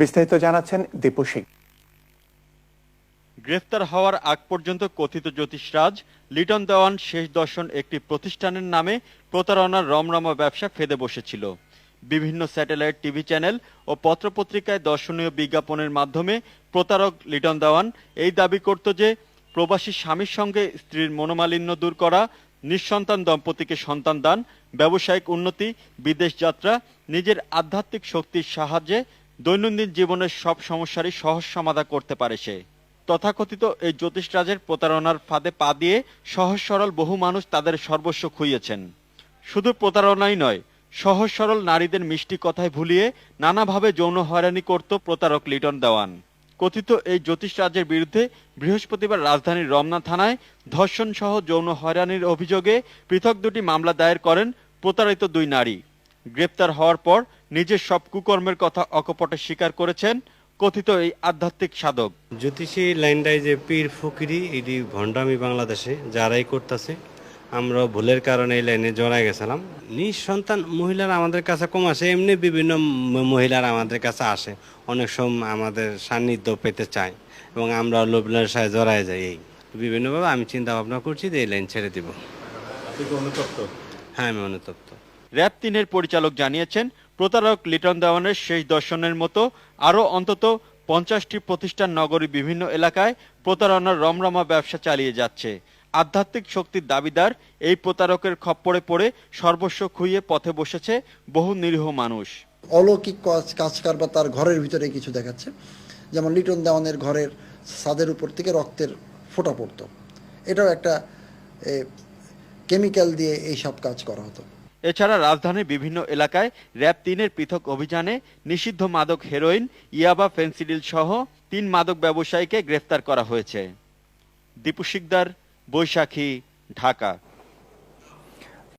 বিস্তারিত জানাচ্ছেন দীপু সিং। গ্রেফতার হওয়ার আগ পর্যন্ত কথিত জ্যোতিষরাজ, লিটন দেওয়ান শেষ দর্শন একটি প্রতিষ্ঠানের নামে প্রতারণার রমরমা ব্যবসা ফেদে বসেছিল। বিভিন্ন স্যাটেলাইট, টিভি চ্যানেল ও পত্রপত্রিকায় দর্শনীয় বিজ্ঞাপনের মাধ্যমে প্রতারক লিটন দেওয়ান এই দাবি করত যে, প্রবাসী স্বামীর সঙ্গে স্ত্রীর মনোমালিন্য দূর করা, নিঃসন্তান দম্পতিকে সন্তান দান, ব্যবসায়িক উন্নতি, বিদেশ যাত্রা, নিজের আধ্যাত্মিক শক্তির সাহায্যে দৈনন্দিন জীবনের সব সমস্যারই সহজ সমাধা করতে পারে সে। তথাকথিত এই জ্যোতিষরাজের প্রতারণার ফাঁদে পা দিয়ে সহজ সরল বহু মানুষ তাদের সর্বস্ব খুইয়েছেন। শুধু প্রতারণাই নয়, সহজ সরল নারীদের মিষ্টি কথায় ভুলিয়ে নানাভাবে যৌন হয়রানি করত প্রতারক লিটন দেওয়ান। কথিত এই জ্যোতিষরাজের বিরুদ্ধে বৃহস্পতিবার রাজধানীর রমনা থানায় ধর্ষণ সহ যৌন হয়রানির অভিযোগে পৃথক দুটি মামলা দায়ের করেন প্রতারিত দুই নারী। গ্রেপ্তার হওয়ার পর নিজের সব কুকর্মের কথা অকপটে স্বীকার করেছেন কথিত এই আধ্যাত্মিক সাধক। জ্যোতিষী লাইনটাই যে পীর ফকিরি এটি ভণ্ডামি বাংলাদেশে যারাই করতেছে আমরা ভুলের কারণে এই লাইনে জড়াই গেছিলাম। নিঃসন্তান মহিলারা আমাদের কাছে কম আসে এমনি বিভিন্ন মহিলারা আমাদের কাছে আসে। অনেক সময় আমাদের সান্নিধ্য পেতে চায় এবং আমরা লোভলার সাথে জড়াই যাই এই। বিভিন্নভাবে আমি চিন্তা ভাবনা করছি যে এই লাইন ছেড়ে দিব। হ্যাঁ আমি অনুতপ্ত। র্যাব তিনের পরিচালক জানিয়েছেন প্রতারক লিটন দেওয়ানের শেষ দর্শনের মতো আরও অন্তত পঞ্চাশটি প্রতিষ্ঠান নগরী বিভিন্ন এলাকায় প্রতারণার রমরমা ব্যবসা চালিয়ে যাচ্ছে। আধ্যাত্মিক শক্তির দাবিদার এই প্রতারকের খপ্পরে পড়ে সর্বস্ব খুইয়ে পথে বসেছে বহু নিরীহ মানুষ। অলৌকিক কাজ কারবার তার ঘরের ভিতরে কিছু দেখাচ্ছে। যেমন লিটন দেওয়ানের ঘরের ছাদের উপর থেকে রক্তের ফোঁটা পড়তো। এটাও একটা কেমিক্যাল দিয়ে এই সব কাজ করা হতো। এছাড়া রাজধানীর বিভিন্ন এলাকায় র্যাব তিনের পৃথক অভিযানে নিষিদ্ধ মাদক হেরোইন, ইয়াবা ফেন্সিডিল সহ তিন মাদক ব্যবসায়ীকে গ্রেফতার করা হয়েছে। দীপু শিকদার, বৈশাখী, ঢাকা।